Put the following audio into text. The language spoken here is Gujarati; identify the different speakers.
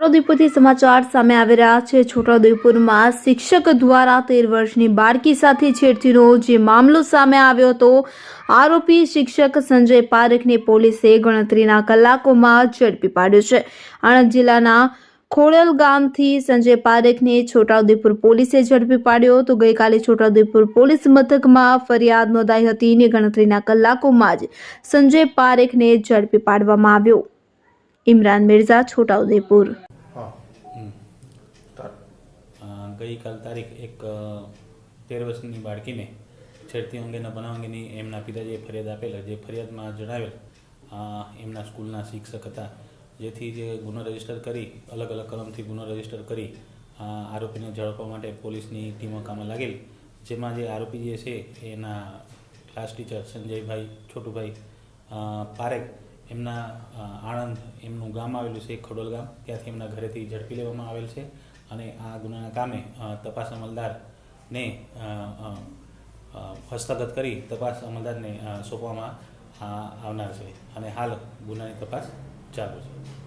Speaker 1: છોટાઉદેપુરથી સમાચાર સામે આવી રહ્યા છે. છોટાઉદેપુરમાં શિક્ષક દ્વારા તેર વર્ષની બાળકી સાથે છેડતીનો જે મામલો સામે આવ્યો હતો, આરોપી શિક્ષક સંજય પારેખને પોલીસે ગણતરીના કલાકોમાં ઝડપી પાડ્યો છે. આણંદ જિલ્લાના ખોડલ ગામથી સંજય પારેખને છોટાઉદેપુર પોલીસે ઝડપી પાડ્યો તો ગઈકાલે છોટાઉદેપુર પોલીસ મથકમાં ફરિયાદ નોંધાઈ હતી ને ગણતરીના કલાકોમાં જ સંજય પારેખને ઝડપી પાડવામાં આવ્યો. ઇમરાન મિર્ઝા, છોટાઉદેપુર.
Speaker 2: ગઈકાલ તારીખ એક તેર વર્ષની બાળકીને છેડતી અંગેના બનાવ અંગેની એમના પિતાજીએ ફરિયાદ આપેલા, જે ફરિયાદમાં જણાવેલ એમના સ્કૂલના શિક્ષક હતા, જેથી જે ગુનો રજિસ્ટર કરી, અલગ અલગ કલમથી ગુનો રજિસ્ટર કરી આરોપીને ઝડપવા માટે પોલીસની ટીમો કામમાં લાગેલી. જેમાં જે આરોપી જે છે, એના ક્લાસ ટીચર સંજયભાઈ છોટુભાઈ પારેખ, એમના આણંદ એમનું ગામ આવેલું છે, ખડોલ ગામ. ત્યાંથી એમના ઘરેથી ઝડપી લેવામાં આવેલ છે. અને આ ગુનાના કામે તપાસ અમલદારને હસ્તગત કરી તપાસ અમલદારને સોંપવામાં આવનાર છે. અને હાલ ગુનાની તપાસ ચાલુ છે.